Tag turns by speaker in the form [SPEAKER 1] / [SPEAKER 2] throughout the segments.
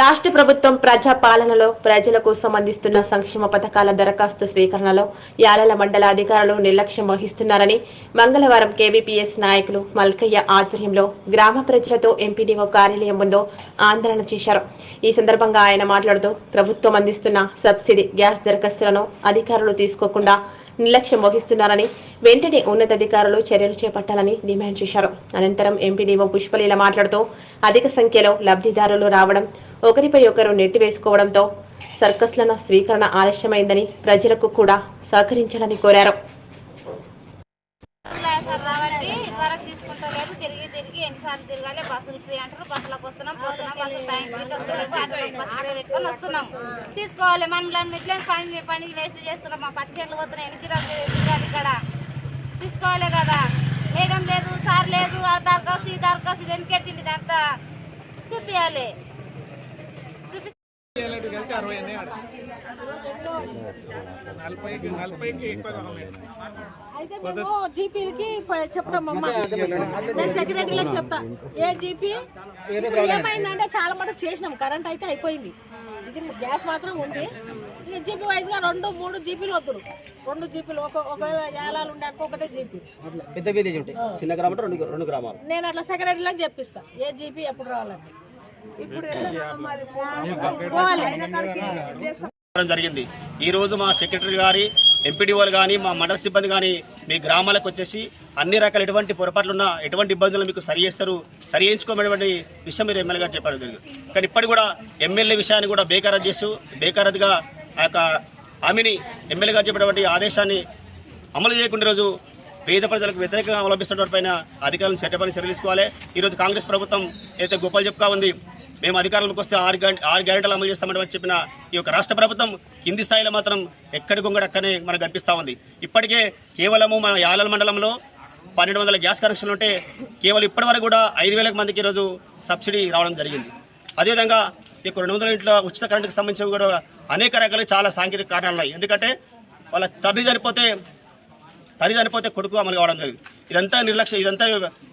[SPEAKER 1] రాష్ట్ర ప్రభుత్వం ప్రజా పాలనలో కోసం అందిస్తున్న సంక్షేమ పథకాల దరఖాస్తు స్వీకరణలో యాలల మండల అధికారులు నిర్లక్ష్యం వహిస్తున్నారని మంగళవారం కేవీపీఎస్ నాయకులు మల్కయ్య ఆధ్వర్యంలో గ్రామ ప్రజలతో ఎంపీడీఓ కార్యాలయం ముందు ఆందోళన చేశారు. ఈ సందర్భంగా ఆయన మాట్లాడుతూ ప్రభుత్వం అందిస్తున్న సబ్సిడీ గ్యాస్ దరఖాస్తులను అధికారులు తీసుకోకుండా నిర్లక్ష్యం వహిస్తున్నారని వెంటనే ఉన్నతాధికారులు చర్యలు చేపట్టాలని డిమాండ్ చేశారు. అనంతరం ఎంపీడీఓ పుష్పలీల మాట్లాడుతూ అధిక సంఖ్యలో లబ్ధిదారులు రావడం ఒకరిపై ఒకరు నెట్టివేసుకోవడంతో సర్కస్లను స్వీకరణ ఆలస్యమైందని ప్రజలకు కూడా సహకరించాలని కోరారు.
[SPEAKER 2] సార్ కాబట్టి ఇదివరకు తీసుకుంటలేదు. తిరిగి తిరిగి ఎన్నిసార్లు తిరగాలి. బస్సులు ఫ్రీ అంటారు బస్సులకు వస్తున్నాం పోతున్నాం. బస్సు టైం వస్తలేదు. బస్సు పెట్టుకొని వస్తున్నాం. తీసుకోవాలి. మనం ఇట్లా పని పని వేస్ట్ చేస్తున్నాం. మా పత్తి చెట్లు పోతున్నాయి. ఎన్ని తిరగాలి ఇక్కడ? తీసుకోవాలి కదా. మేడం లేదు సార్ లేదు. ఆ దరఖాస్తు ఈ దరఖాస్తు ఇది వెనకెట్టింది అంతా చూపించాలి
[SPEAKER 3] కలిసి అరవై ఎన్ని ఆడ నలభైకి నలభైకి ఎక్కువ కావాలి.
[SPEAKER 4] అయితే మేము జీపీకి చెప్తాం అమ్మ. నేను సెక్రటరీలకు చెప్తా. ఏ జీపీ? ఏమైందంటే చాలా మటుకు చేసినాం. కరెంట్ అయితే అయిపోయింది. ఇది గ్యాస్ మాత్రం ఉంది. ఇక జీపీ వైజ్గా రెండు మూడు జీపీలు వద్దురు. రెండు జీపీలు. ఒక ఒకవేళ ఏలాలు ఉండే ఒకటే జీపీ.
[SPEAKER 5] పెద్ద విలేజ్ ఉంటాయి చిన్న గ్రామం రెండు రెండు గ్రామాలు.
[SPEAKER 4] నేను అట్లా సెక్రటరీలకు చెప్పిస్తా. ఏ జీపీ ఎప్పుడు రావాలని.
[SPEAKER 5] జరిగింది. ఈ రోజు మా సెక్రటరీ గారి ఎంపీడీఓలు కానీ మా మండల సిబ్బంది కానీ మీ గ్రామాలకు వచ్చేసి అన్ని రకాల ఎటువంటి పొరపాట్లు ఉన్నా ఎటువంటి ఇబ్బందులు మీకు సరి చేస్తారు సరి చేయించుకోమనేటువంటి విషయం మీరు ఎమ్మెల్యే గారు చెప్పారు జరిగింది. కానీ ఇప్పటికి కూడా ఎమ్మెల్యే విషయాన్ని కూడా బేఖరారు చేస్తూ బేఖరారుగా ఆ యొక్క హామీని ఎమ్మెల్యే గారు చెప్పినటువంటి ఆదేశాన్ని అమలు చేయకుండా రోజు పేద ప్రజలకు వ్యతిరేకంగా అవలంబిస్తున్న పైన అధికారులను చట్టపని చర్యలు తీసుకోవాలి. ఈరోజు కాంగ్రెస్ ప్రభుత్వం ఏదైతే గొప్పలు చెప్పుగా ఉంది మేము అధికారంలోకి వస్తే ఆరు గంట ఆరు గ్యారెంటీలు అమలు చేస్తామని చెప్పిన ఈ యొక్క రాష్ట్ర ప్రభుత్వం కింది స్థాయిలో మాత్రం ఎక్కడి గుంగడక్కనే మనకు కనిపిస్తూ ఉంది. ఇప్పటికే కేవలము మన యాలల మండలంలో పన్నెండు వందల గ్యాస్ కనెక్షన్లు ఉంటే కేవలం ఇప్పటి వరకు కూడా ఐదు వేలకు మందికి ఈరోజు సబ్సిడీ రావడం జరిగింది. అదేవిధంగా ఈ యొక్క రెండు వందల ఇంట్లో ఉచిత కరెంటుకి సంబంధించి కూడా అనేక రకాల చాలా సాంకేతిక కారణాలు ఉన్నాయి. ఎందుకంటే వాళ్ళ తండ్రి చనిపోతే తల్లి చనిపోతే కొడుకు అమలు కావడం జరిగింది. ఇదంతా నిర్లక్ష్యం ఇదంతా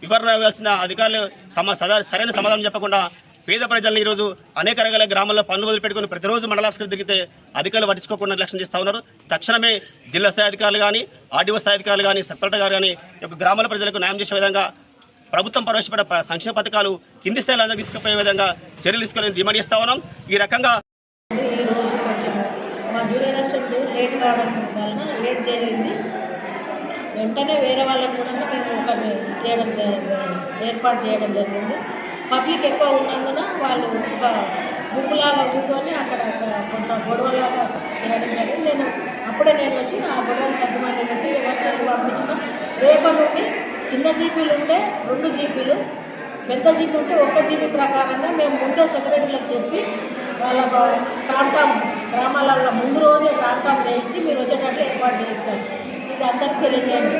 [SPEAKER 5] వివరణ ఇవ్వాల్సిన అధికారులు సమ సదా సరైన సమాధానం చెప్పకుండా పేద ప్రజలను ఈరోజు అనేక రకాల గ్రామాల్లో పనులు వదిలిపెట్టుకుని ప్రతిరోజు మండలాఫీసులు తిరిగితే అధికారులు పట్టించుకోకుండా నిర్లక్ష్యం చేస్తూ ఉన్నారు. తక్షణమే జిల్లా స్థాయి అధికారులు కానీ ఆర్డీఓ స్థాయి అధికారులు కానీ సెక్రటరీ గారు కానీ ఈ యొక్క గ్రామాల ప్రజలకు న్యాయం చేసే విధంగా ప్రభుత్వం ప్రవేశపెట్టిన సంక్షేమ పథకాలు కింది స్థాయిలో తీసుకుపోయే విధంగా చర్యలు తీసుకొని డిమాండ్ చేస్తా ఉన్నాం. ఈ రకంగా
[SPEAKER 4] మా జూనియర్ అసిస్టెంట్ లేట్ కావడం వలన లేట్ జరిగింది. వెంటనే వేరే వాళ్ళకు కూడా మేము ఒక చేయడం ఏర్పాటు చేయడం జరిగింది. పబ్లిక్ ఎక్కువ ఉన్నందున వాళ్ళు ఒక గుంపులాగా కూర్చొని అక్కడ కొంత గొడవలాగా చేయడం జరిగింది. నేను అప్పుడే నేను వచ్చి ఆ గొడవలు సర్దుమని పెట్టి ఎవరికైనా పంపించిన రేపటి నుండి చిన్న జీపీలు ఉంటే రెండు జీపీలు పెద్ద జీపీ ఉంటే ఒక జీపీ ప్రకారంగా మేము ముందే సెక్రటరీలకు చెప్పి వాళ్ళ టామ్టామ్ గ్రామాలలో ముందు రోజే టామ్టామ్ వేయించి మీరు వచ్చేటట్లు ఏర్పాటు చేస్తాం ఇది అందరికీ తెలియజేయండి